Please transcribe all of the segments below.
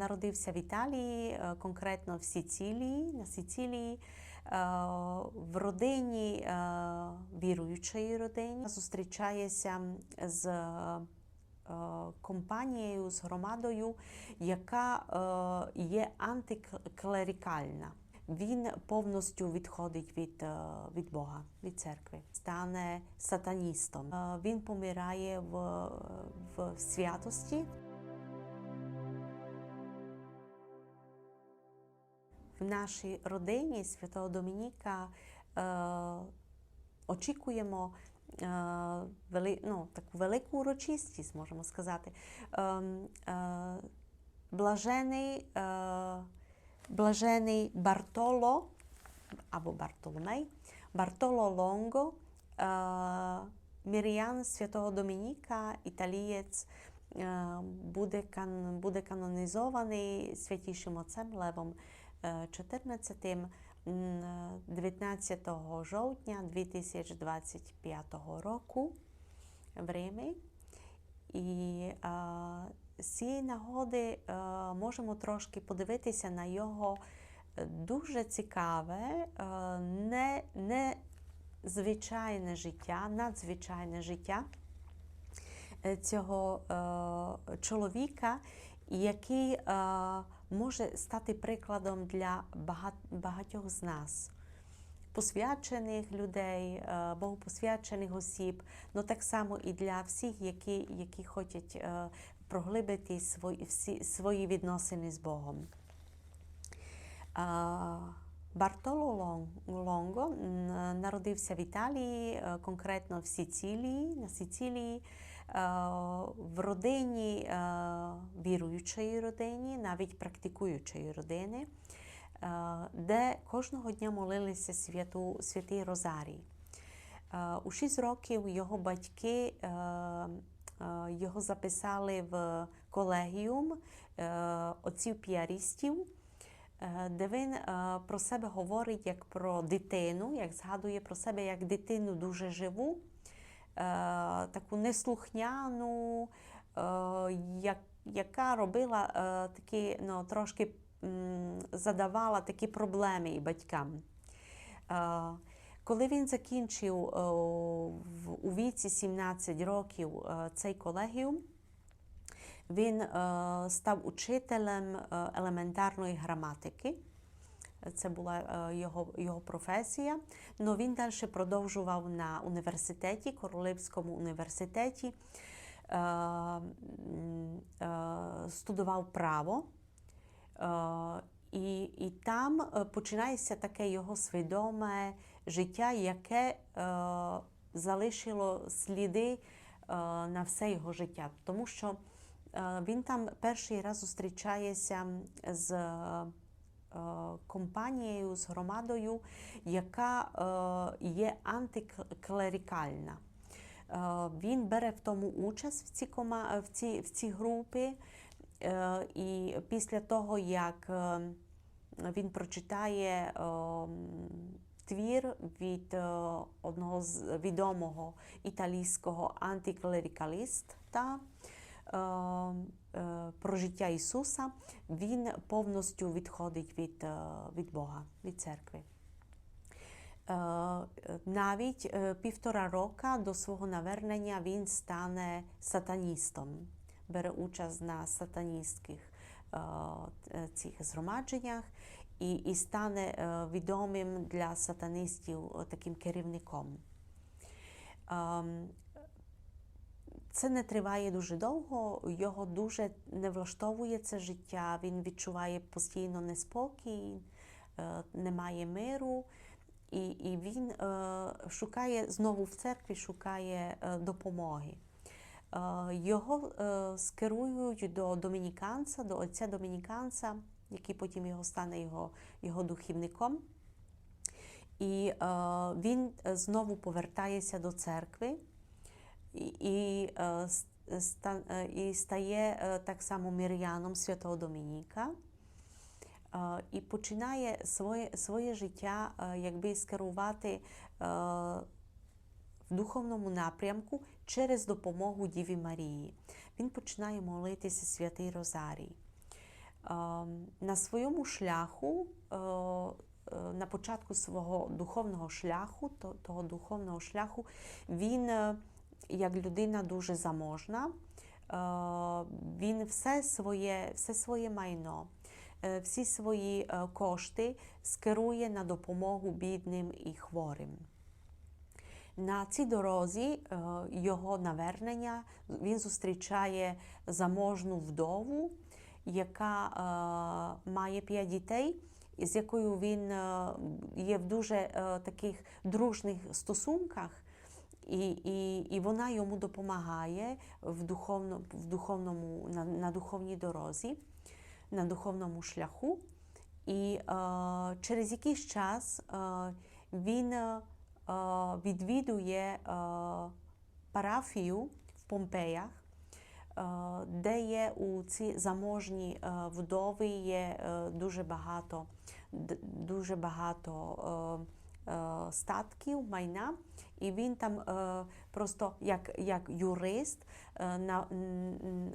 Народився в Італії, е, конкретно в Сицилії, на Сицилії, е, в родині е, віруючої родині. Зустрічається з компанією, з громадою, яка є антиклерикальна. Він повністю відходить від, від Бога, від церкви, стане сатаністом. Він помирає в, в святості. В нашій родині Святого Домініка е, очікуємо е, вели, ну, таку велику урочистість, можемо сказати. Е, е, блажений, е, блажений Бартоло або Бартоломей, Бартоло Лонго, е, Мір'ян Святого Домініка, італієць, е, буде, кан, буде канонізований святішим отцем Левом 14 19 жовтня 2025 року в Римі. І е, з цієї нагоди е, можемо трошки подивитися на його е, дуже цікаве, е, не, не звичайне життя, надзвичайне життя е, цього е, чоловіка, який е, може стати прикладом для багатьох з нас. Посвячених людей, е, богопосвячених осіб, але так само і для всіх, які, які хочуть е, проглибити свої, всі, свої відносини з Богом. А, Бартоло Лонго народився в Італії, е, конкретно в Сицилії, на Сицилії, е, в родині е, віруючої родині, навіть практикуючої родини, е, де кожного дня молилися святу, святий Розарій. Е, У 6 років його батьки е, е, його записали в колегіум е, отців піарістів, е, де він е, про себе говорить як про дитину, як згадує про себе як дитину дуже живу, е, таку неслухняну, е, як, яка робила е, такі, ну, трошки задавала такі проблеми і батькам. Е, Коли він закінчив е, у віці 17 років е, цей колегіум, він е, став учителем е, елементарної граматики. Це була е, його, його професія. Но він далі продовжував на університеті, Королевському університеті, е, е, студував право. Е, І, і там е, починається таке його свідоме життя, яке е, залишило сліди е, на все його життя. Тому що е, він там перший раз зустрічається з компанією, з громадою, яка е, є антиклерикальна. Е, Він бере в тому участь в ці, кома... в ці, в ці групи. Е, І після того, як е, він прочитає е, твір від е, одного з відомого італійського антиклерикаліста е, е, про життя Ісуса, він повністю відходить від, е, від Бога, від церкви. Е, Навіть е, півтора рока до свого навернення він стане сатаністом, бере участь на сатаністських е, цих згромадженнях і, і стане е, відомим для сатаністів е, таким керівником. Це не триває дуже довго, його дуже не влаштовує це життя, він відчуває постійно неспокій, е, немає миру, і, і він е, шукає знову в церкві, шукає е, допомоги. Його скерують до домініканця, до отця домініканця, який потім його стане його, його духівником. І він знову повертається до церкви і, і, е, е, і стає е, так само мір'яном святого Домініка. Е, І починає своє, своє життя е, якби скерувати е, в духовному напрямку через допомогу Діві Марії. Він починає молитися святий Розарій. На своєму шляху, на початку свого духовного шляху, того духовного шляху, він, як людина дуже заможна, він все своє, все своє майно, всі свої кошти скерує на допомогу бідним і хворим. На цій дорозі його навернення він зустрічає заможну вдову, яка має п'ять дітей, з якою він є в дуже таких дружних стосунках. І і, і вона йому допомагає в духовно, в духовному, на, на духовній дорозі, на духовному шляху. І е, через якийсь час е, він е, відвідує е, парафію в Помпеях, е, де є у ці заможні е, вдови є е, дуже багато, дуже багато е, статків, майна. І він там е, просто як як юрист е, на,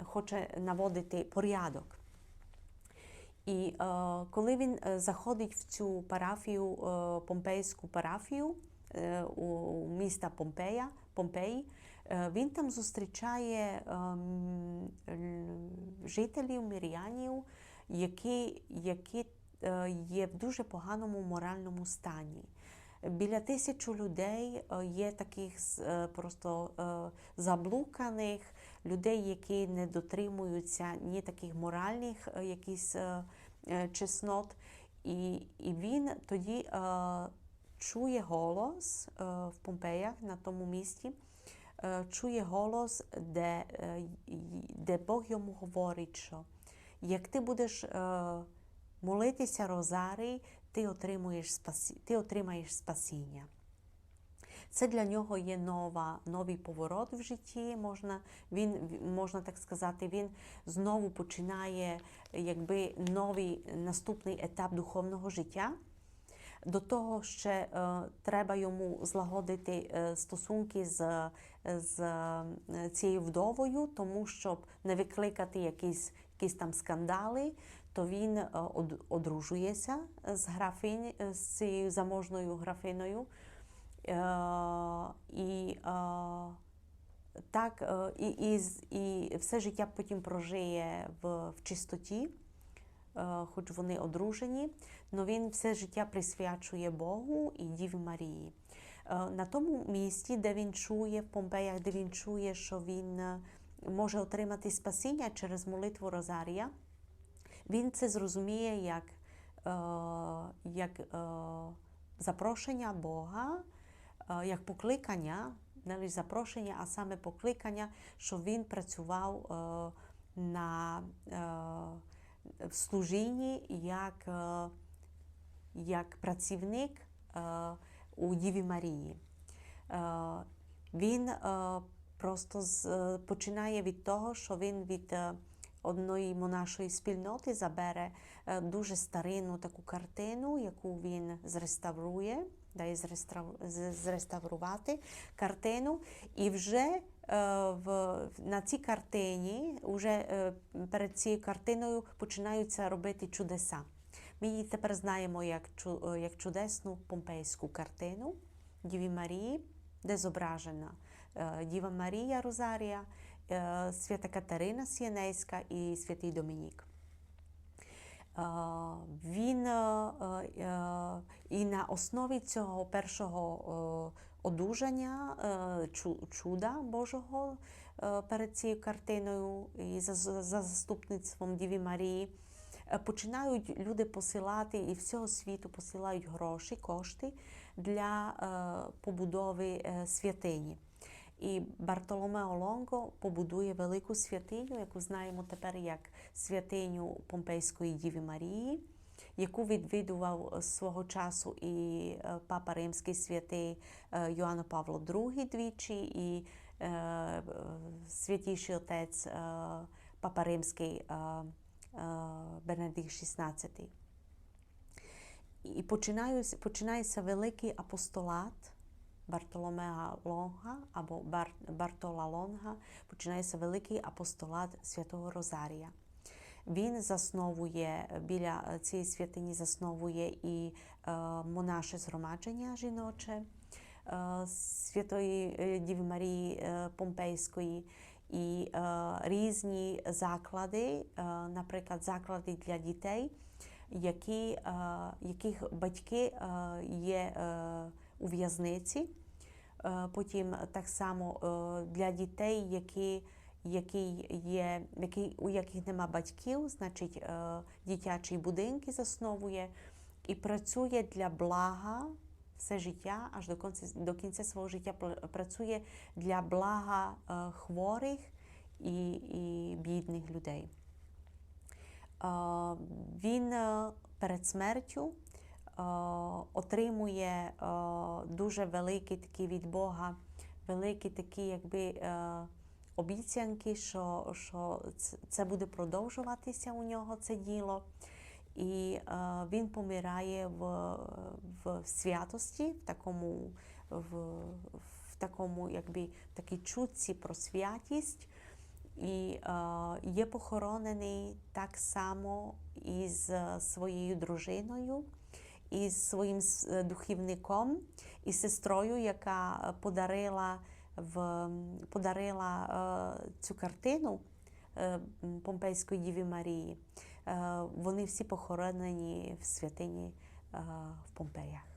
хоче наводити порядок. І е, коли він заходить в цю парафію, е, помпейську парафію е, у міста Помпея, Помпеї, е, він там зустрічає е, жителів, мірянів, які, які е, є в дуже поганому моральному стані. Біля тисячу людей є таких просто заблуканих, людей, які не дотримуються ні таких моральних якісь чеснот. І і він тоді чує голос в Помпеях на тому місці, чує голос, де, де Бог йому говорить, що як ти будеш молитися Розарій, ти отримуєш спасі... ти отримаєш спасіння. Це для нього є нова, новий поворот в житті. Можна він, можна так сказати, він знову починає якби новий наступний етап духовного життя. До того ще е, треба йому злагодити е, стосунки з з е, цією вдовою, тому щоб не викликати якісь якісь там скандали, то він е, одружується з графинь, з цією заможною графиною. Е, і так, е, і, і, і все життя потім прожиє в, в чистоті, хоч вони одружені, але він все життя присвячує Богу і Діві Марії. На тому місці, де він чує, в Помпеях, де він чує, що він може отримати спасіння через молитву Розарія. Він це зрозуміє як е, як е, запрошення Бога, е, як покликання, не лише запрошення, а саме покликання, щоб він працював на в служінні як як працівник у Діві Марії. Він просто починає від того, що він від одної монашої спільноти забере е, дуже старинну таку картину, яку він зреставрує, дає зреставрувати картину. І вже е, в, на цій картині, вже е, перед цією картиною починаються робити чудеса. Ми її тепер знаємо як як чудесну помпейську картину Діві Марії, де зображена Діва Марія Розарія свята Катерина Сієнейська і святий Домінік. Він і на основі цього першого одужання чуда Божого перед цією картиною і за заступництвом Діві Марії. Починають люди посилати і всього світу посилають гроші, кошти для побудови святині. І Бартоломео Лонго побудує велику святиню, яку знаємо тепер як святиню Помпейської Діви Марії, яку відвідував свого часу і е, папа Римський святий е, Йоанн Павло II двічі, і е, святіший отець папа Римський Бенедикт XVI. І починається великий апостолат. Бартоломеа Лонга або Бар... Бартола Лонга починається великий апостолат святого Розарія. Він засновує біля цієї святині засновує і е, монаше згромадження жіноче е, Святої е, Діви Марії Помпейської і е, різні заклади, е, наприклад, заклади для дітей, які, е, яких батьки е, є е, у в'язниці. Е, Потім так само е, для дітей, які, які є, які, у яких нема батьків, значить е, дитячі будинки засновує і працює для блага все життя, аж до кінця, до кінця свого життя працює для блага хворих і, і бідних людей. Він перед смертю отримує е, дуже великий такий від Бога, великі такі, якби. е, Обіцянки, що, що це буде продовжуватися у нього це діло, і е, він помирає в, в святості, в такому, в, в такому, якби, такій чутці про святість, і е, є похоронений так само із е, своєю дружиною, із своїм е, духівником, і сестрою, яка е, подарила, в, подарила е, цю картину Помпейської Діві Марії. Вони всі похоронені в святині в Помпеях.